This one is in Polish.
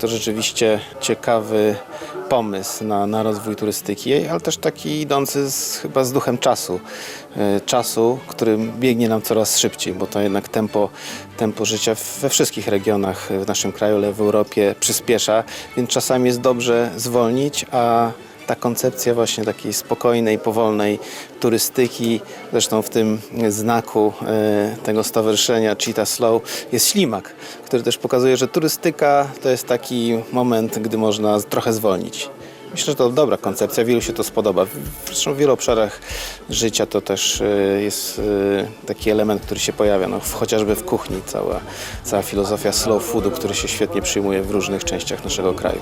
to rzeczywiście ciekawy pomysł na, na rozwój turystyki, ale też taki idący z, chyba z duchem czasu. E, Czasu, którym biegnie nam coraz szybciej, bo to jednak tempo, tempo życia we wszystkich regionach w naszym kraju, ale w Europie przyspiesza, więc czasami jest dobrze zwolnić, a ta koncepcja właśnie takiej spokojnej, powolnej turystyki, zresztą w tym znaku e, tego stowarzyszenia Cheetah Slow jest ślimak, który też pokazuje, że turystyka to jest taki moment, gdy można trochę zwolnić. Myślę, że to dobra koncepcja, wielu się to spodoba. Zresztą w wielu obszarach życia to też e, jest e, taki element, który się pojawia, no, chociażby w kuchni, cała, cała filozofia slow foodu, który się świetnie przyjmuje w różnych częściach naszego kraju.